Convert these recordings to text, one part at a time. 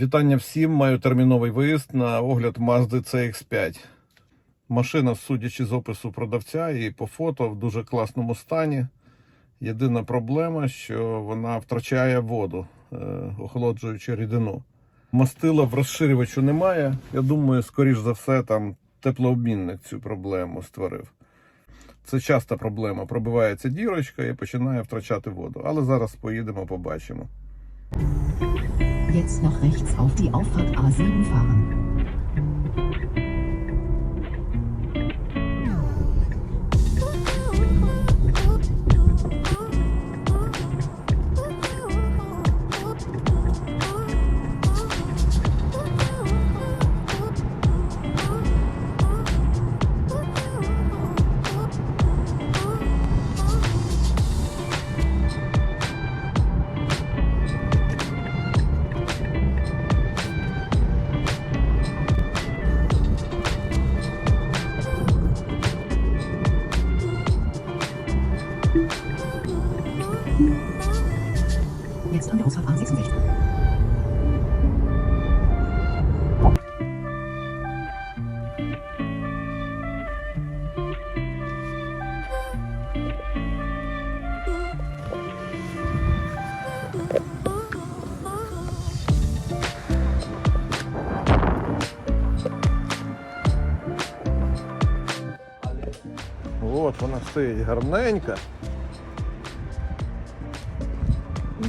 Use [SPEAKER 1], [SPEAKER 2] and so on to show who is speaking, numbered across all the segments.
[SPEAKER 1] Вітання всім. Маю терміновий виїзд на огляд Mazda CX5. Машина, судячи з опису продавця і по фото, в дуже класному стані. Єдина проблема, що вона втрачає воду, е, охолоджуючи рідину. Мастила в розширювачу немає. Я думаю, скоріш за все, там теплообмінник цю проблему створив. Це часта проблема. Пробивається дірочка і починає втрачати воду. Але зараз поїдемо, побачимо.
[SPEAKER 2] Jetzt noch rechts auf die Auffahrt A7 fahren.
[SPEAKER 1] От вона стоїть гарненька.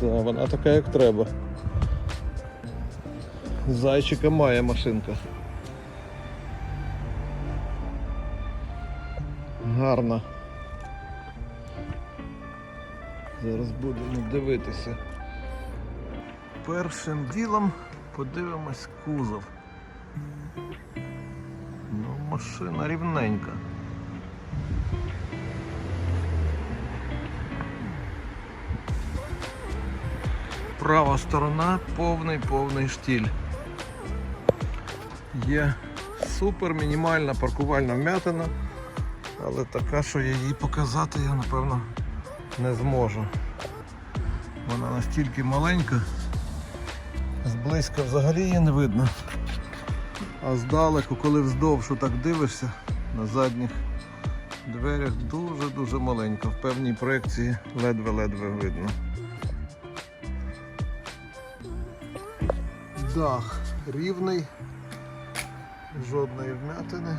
[SPEAKER 1] Да, вона така, як треба. Зайчика має машинка. Гарна. Зараз будемо дивитися. Першим ділом подивимось кузов. Ну, машина рівненька. Права сторона повний повний штіль. Є супер мінімальна паркувальна вмятина, але така, що її показати я напевно не зможу. Вона настільки маленька, зблизька взагалі її не видно. А здалеку, коли вздовж так дивишся, на задніх дверях дуже-дуже маленька. В певній проекції ледве-ледве видно. Дах рівний, жодної вмятини.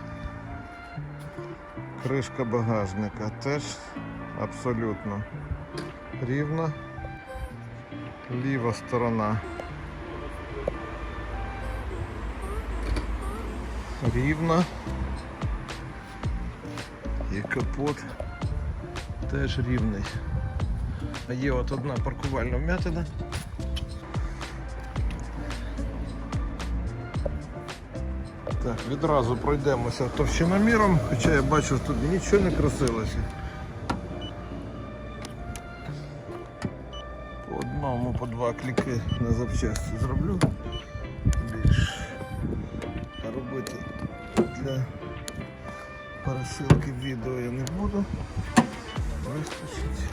[SPEAKER 1] Кришка багажника теж абсолютно рівна. Ліва сторона рівна. І капот теж рівний. А Є от одна паркувальна вмятина. Так, відразу пройдемося товщиноміром, хоча я бачу, що тут нічого не красилося. По одному, по два кліки на запчасті зроблю. Більш робити для пересилки відео я не буду. Вистачить.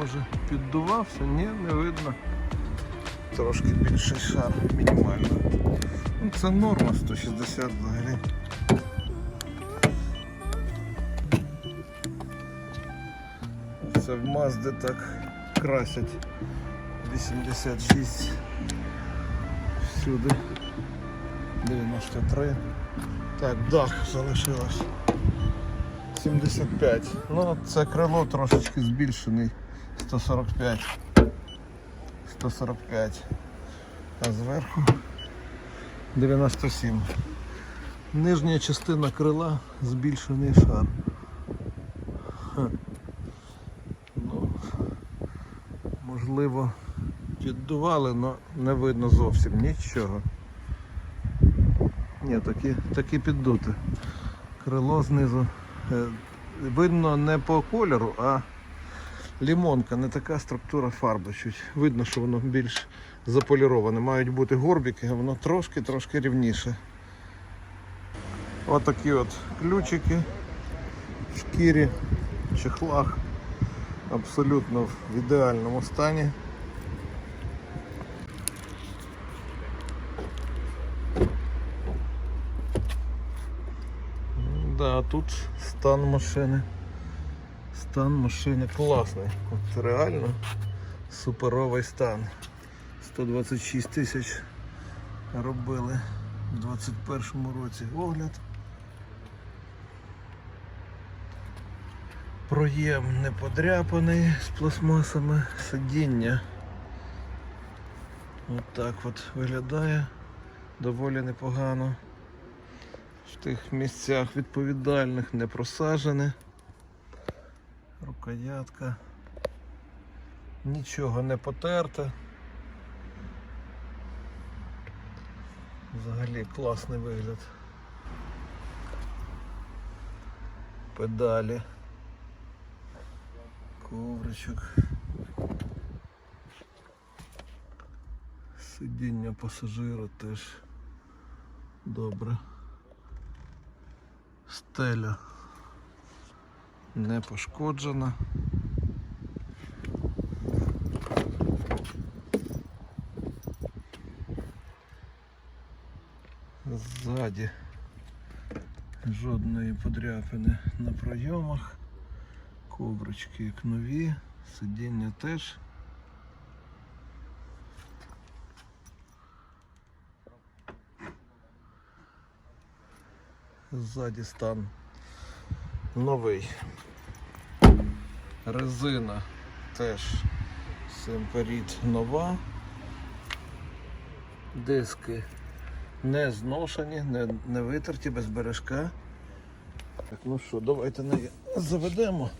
[SPEAKER 1] Може піддувався, ні, не видно. Трошки більший шар, мінімально. Ну, це норма 160 взагалі. Це в Мазди так красять 86 всюди 93 так, дах залишилось 75. Ну, це крило трошечки збільшений 145. 145. А зверху 97. Нижня частина крила збільшений шар. Ну, можливо, піддували, але не видно зовсім нічого. Ні, такі, такі піддути. Крило знизу е, видно не по кольору, а лімонка, не така структура фарби. Чуть. Видно, що воно більш заполіроване. Мають бути горбики, а воно трошки-трошки рівніше. Отакі от ключики в шкірі, чехлах. Абсолютно в ідеальному стані. Да, тут стан машини. Стан машини класний. От реально суперовий стан. 126 тисяч робили в 21 році огляд. Проєм не подряпаний з пластмасами, сидіння. От так от виглядає доволі непогано. В тих місцях відповідальних не просажене. Рукоятка. Нічого не потерте. Взагалі класний вигляд. Педалі. Ковричок. Сидіння пасажира теж добре. Стеля не пошкоджена. Ззаді жодної подряпини на пройомах. Коврички як нові, сидіння теж. Ззаді стан новий. Резина теж Семперіт нова. Диски не зношені, не, не витерті без бережка. Так, ну що, давайте на заведемо.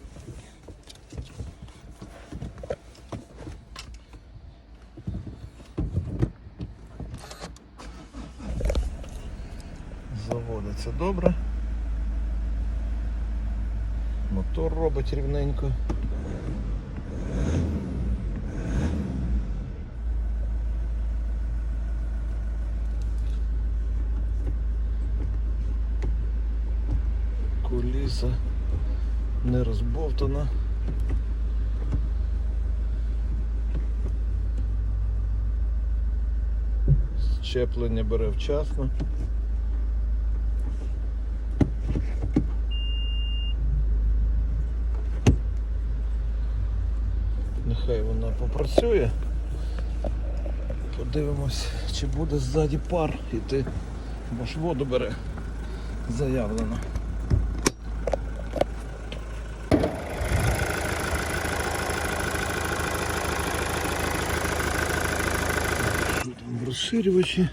[SPEAKER 1] Заводиться добре. Мотор робить рівненько. Куліса не розбовтана. Щеплення бере вчасно. Нехай вона попрацює. Подивимось, чи буде ззаді пар іти, бо ж воду бере заявлено. Розширювачі?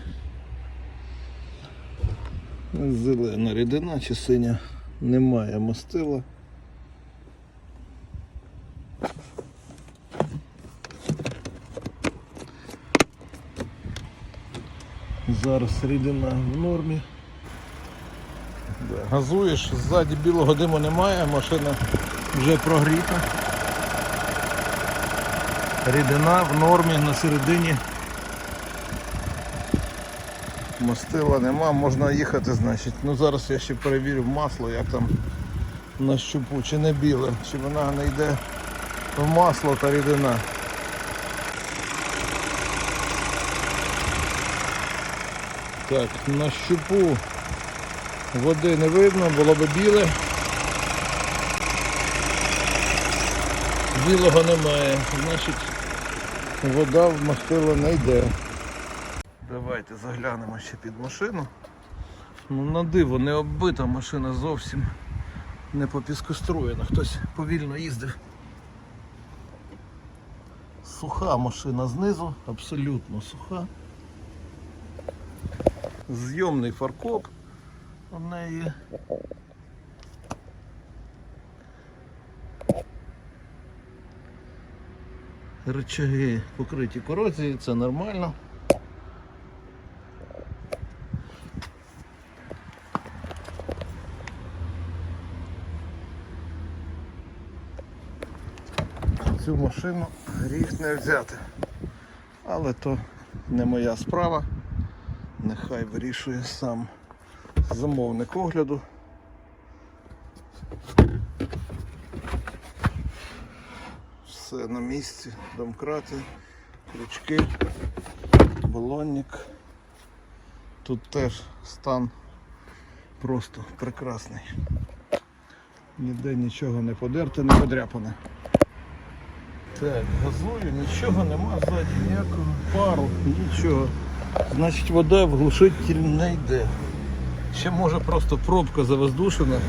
[SPEAKER 1] Зелена рідина чи синя немає мастила. Зараз рідина в нормі. Газуєш, ззаді білого диму немає, машина вже прогріта. Рідина в нормі на середині. Мастила нема, можна їхати, значить. Ну зараз я ще перевірю масло, як там на щупу, чи не біле, чи вона не йде в масло та рідина. Так, на щупу води не видно, було би біле. Білого немає, значить вода в мастило не йде. Давайте заглянемо ще під машину. Ну на диво не оббита машина зовсім не попіскоструєна. Хтось повільно їздив. Суха машина знизу, абсолютно суха. Зйомний фаркоп у неї. Рычаги покриті корозією, це нормально. цю машину гріх не взяти. Але то не моя справа. Нехай вирішує сам замовник огляду. Все на місці, домкрати, крючки, балонник. Тут теж стан просто прекрасний. Ніде нічого не подерте, не подряпане. Так, газую, нічого нема ззаді, ніякого пару, нічого. Значить вода в глушитель не йде. Ще може просто пробка завоздушена.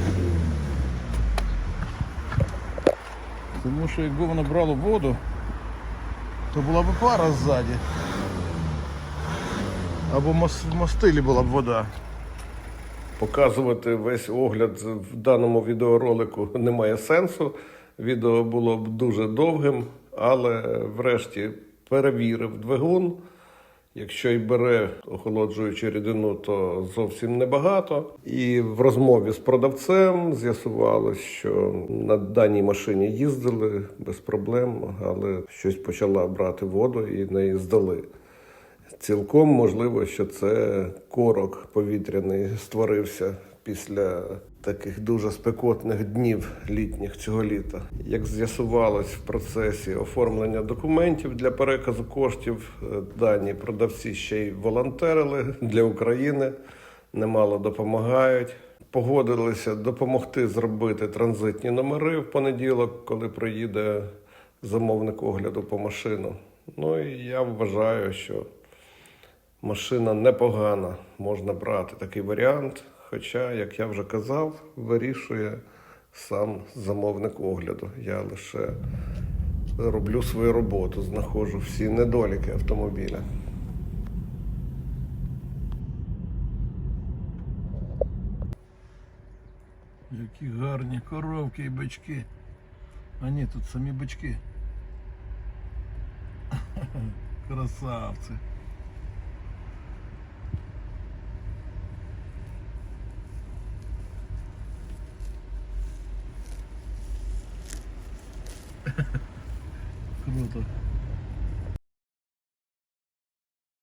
[SPEAKER 1] Тому що якби воно брало воду, то була б пара ззаді. Або в мастилі була б вода. Показувати весь огляд в даному відеоролику немає сенсу. Відео було б дуже довгим, але врешті перевірив двигун. Якщо й бере охолоджуючу рідину, то зовсім небагато. І в розмові з продавцем з'ясувалось, що на даній машині їздили без проблем, але щось почала брати воду і неї здали. Цілком можливо, що це корок повітряний створився після таких дуже спекотних днів літніх цього літа. Як з'ясувалось в процесі оформлення документів для переказу коштів, е, дані продавці ще й волонтерили для України, немало допомагають. Погодилися допомогти зробити транзитні номери в понеділок, коли приїде замовник огляду по машину. Ну і я вважаю, що машина непогана, можна брати такий варіант. Хоча, як я вже казав, вирішує сам замовник огляду. Я лише роблю свою роботу, знаходжу всі недоліки автомобіля. Які гарні коровки і бички. А ні, тут самі бички. Красавці.